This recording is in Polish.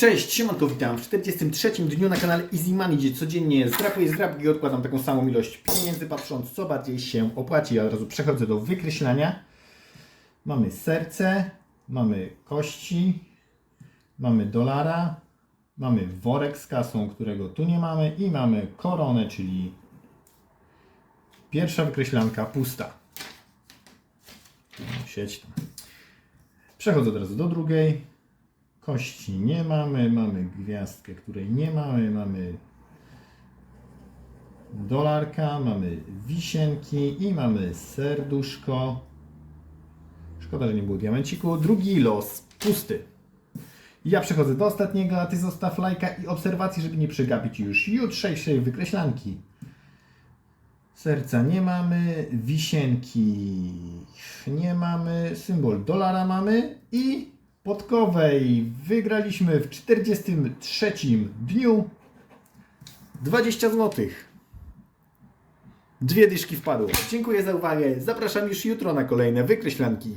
Cześć, siemanko, witam w 43 dniu na kanale Easy Money, gdzie codziennie zdrapuję zdrapki i odkładam taką samą ilość pieniędzy, patrząc co bardziej się opłaci. Ja od razu przechodzę do wykreślania. Mamy serce, mamy kości, mamy dolara, mamy worek z kasą, którego tu nie mamy i mamy koronę, czyli pierwsza wykreślanka pusta. Sieć tam. Przechodzę od razu do drugiej. Kości nie mamy, mamy gwiazdkę, której nie mamy, mamy dolarka, mamy wisienki i mamy serduszko. Szkoda, że nie było diamenciku. Drugi los pusty. Ja przechodzę do ostatniego, a Ty zostaw lajka i obserwacji, żeby nie przegapić już jutrzejszej wykreślanki. Serca nie mamy, wisienki nie mamy, symbol dolara mamy i podkowej wygraliśmy w 43 dniu 20 zł. Dwie dyszki wpadło. Dziękuję za uwagę. Zapraszam już jutro na kolejne wykreślanki.